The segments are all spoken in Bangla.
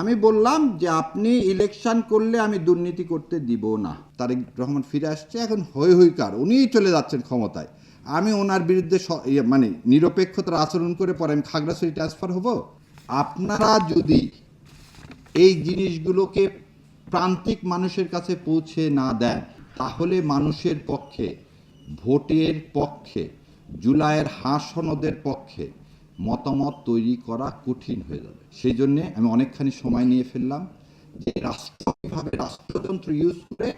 আমি বললাম যে আপনি ইলেকশন করলে আমি দুর্নীতি করতে দিব না। তারেক রহমান ফিরে আসছে, এখন হই হইকার উনিই চলে যাচ্ছেন ক্ষমতায়। আমি ওনার বিরুদ্ধে ইয়ে মানে নিরপেক্ষতার আচরণ করে পরে আমি খাগড়াছড়ি ট্রান্সফার হব। আপনারা যদি এই জিনিসগুলোকে প্রান্তিক মানুষের কাছে পৌঁছে না দেন, তাহলে মানুষের পক্ষে, ভোটের পক্ষে, জুলাইয়ের হাসনদের পক্ষে মতামত তৈরি করা কঠিন হয়ে যাবে। সেই জন্যে আমি অনেকখানি সময় নিয়ে ফেললাম যে রাষ্ট্র কীভাবে রাষ্ট্রযন্ত্র ইউজ করে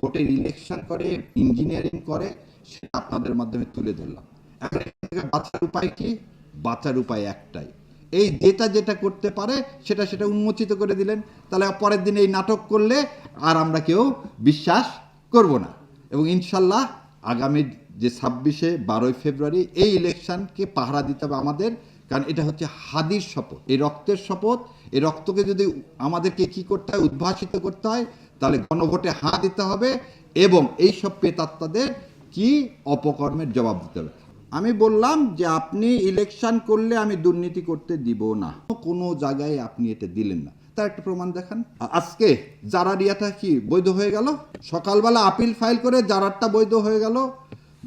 ভোটের ইলেকশন করে ইঞ্জিনিয়ারিং করে, সেটা আপনাদের মাধ্যমে তুলে ধরলাম। এখন বাঁচার উপায় কি? বাঁচার উপায় একটাই। এই যেটা যেটা করতে পারে, সেটা সেটা উন্মোচিত করে দিলেন। তাহলে পরের দিন এই নাটক করলে আর আমরা কেউ বিশ্বাস করব না। এবং ইনশাল্লাহ আগামী যে ছাব্বিশে বারোই ফেব্রুয়ারি এই ইলেকশনকে পাহারা দিতে হবে আমাদের, কারণ এটা হচ্ছে হাদির শপথ। এই রক্তের শপথ, এই রক্তকে যদি আমাদেরকে কি করতে হয়, উদ্ভাসিত করতে হয়, তাহলে গণভোটে হাঁ দিতে হবে এবং এই সব পেতাত্তাদের কি অপকর্মের জবাব দিতে হবে। আমি বললাম যে আপনি ইলেকশন করলে আমি দুর্নীতি করতে দিব না। কোনো জায়গায় আপনি এটা দিলেন না। তার একটা প্রমাণ দেখান। আজকে আজকে জারারিয়াটা কি বৈধ হয়ে গেল? সকালবেলা আপিল ফাইল করে জারারটা বৈধ হয়ে গেল।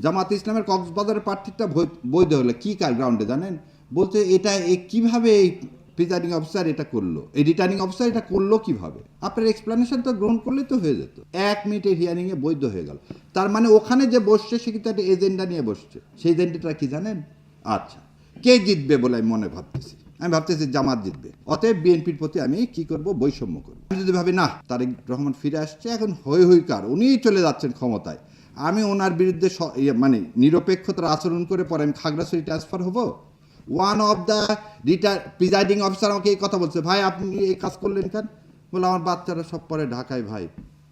জামাত ইসলামের কক্সবাজারের প্রার্থীটা বৈধ হলো। কি কার গ্রাউন্ডে জানেন? বলতে এটা এ কীভাবে এই প্রিজাইডিং অফিসার এটা করল? এই রিটার্নিং অফিসার এটা করল কীভাবে? আপনার এক্সপ্লেনেশন তো গ্রহণ করলে তো হয়ে যেত। এক মিনিটের হিয়ারিংয়ে বৈধ হয়ে গেল। তার মানে ওখানে যে বসছে, সে কিন্তু একটা এজেন্ডা নিয়ে বসছে। সেই এজেন্ডাটা কি জানেন? আচ্ছা কে জিতবে বলে আমি মনে ভাবতেছি। আমি ভাবতেছি জামাত জিতবে। অতএব বিএনপির প্রতি আমি কি করব? বৈষম্য করব। আমি যদি ভাবি, না, তারেক রহমান ফিরে আসছে, এখন হই হইকার উনিই চলে যাচ্ছেন ক্ষমতায়। আমি ওনার বিরুদ্ধে ইয়ে মানে নিরপেক্ষতার আচরণ করে পরে আমি খাগড়াছড়ি ট্রান্সফার হব? ওয়ান অফ দ্য রিটার প্রিজাইডিং অফিসার আমাকে এই কথা বলছে, ভাই, আপনি এই কাজ করলেন কেন? বলে, আমার বাচ্চারা সব পরে ঢাকায়, ভাই।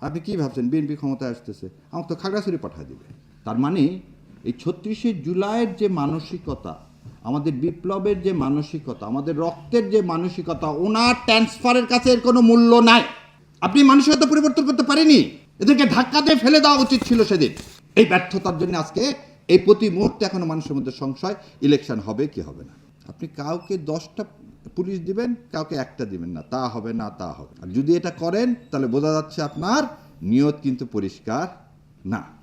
আপনি কি ভাবছেন? বিএনপি ক্ষমতায় আসতেছে, আমাকে তো খাগড়াছড়ি পাঠিয়ে দিবে। তার মানে এই ছত্রিশে জুলাইয়ের যে মানসিকতা আমাদের বিপ্লবের যে মানসিকতা, আমাদের রক্তের যে মানসিকতা, ওনার ট্রান্সফারের কাছে এর কোনো মূল্য নাই। আপনি মানসিকতা পরিবর্তন করতে পারেনি। এদেরকে ধাক্কা দিয়ে ফেলে দেওয়া উচিত ছিল সেদিন। এই ব্যর্থতার জন্য আজকে এই প্রতি মুহূর্তে এখনও মানুষের মধ্যে সংশয় ইলেকশন হবে কি হবে না? আপনি কাউকে দশটা পুলিশ দিবেন, কাউকে একটা দিবেন না। তা হবে না, তা হবে আর যদি এটা করেন, তাহলে বোঝা যাচ্ছে আপনার নিয়ত কিন্তু পরিষ্কার না।